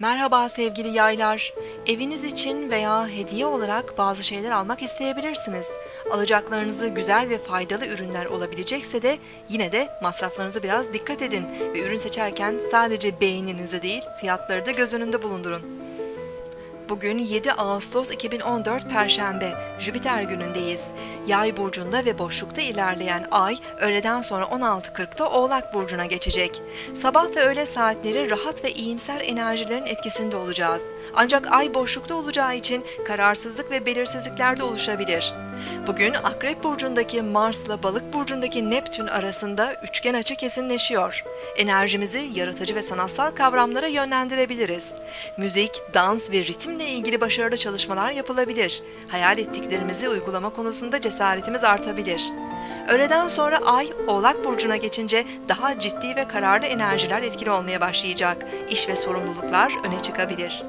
Merhaba sevgili yaylar. Eviniz için veya hediye olarak bazı şeyler almak isteyebilirsiniz. Alacaklarınızı güzel ve faydalı ürünler olabilecekse de yine de masraflarınızı biraz dikkat edin ve ürün seçerken sadece beğeninizi değil fiyatları da göz önünde bulundurun. Bugün 7 Ağustos 2014 Perşembe, Jüpiter günündeyiz. Yay burcunda ve boşlukta ilerleyen ay öğleden sonra 16.40'da Oğlak burcuna geçecek. Sabah ve öğle saatleri rahat ve iyimser enerjilerin etkisinde olacağız. Ancak ay boşlukta olacağı için kararsızlık ve belirsizlikler de oluşabilir. Bugün Akrep burcundaki Mars'la Balık burcundaki Neptün arasında üçgen açı kesinleşiyor. Enerjimizi yaratıcı ve sanatsal kavramlara yönlendirebiliriz. Müzik, dans ve ritimle ilgili başarılı çalışmalar yapılabilir. Hayal ettiklerimizi uygulama konusunda cesaretimiz artabilir. Öğleden sonra Ay, Oğlak Burcu'na geçince daha ciddi ve kararlı enerjiler etkili olmaya başlayacak. İş ve sorumluluklar öne çıkabilir.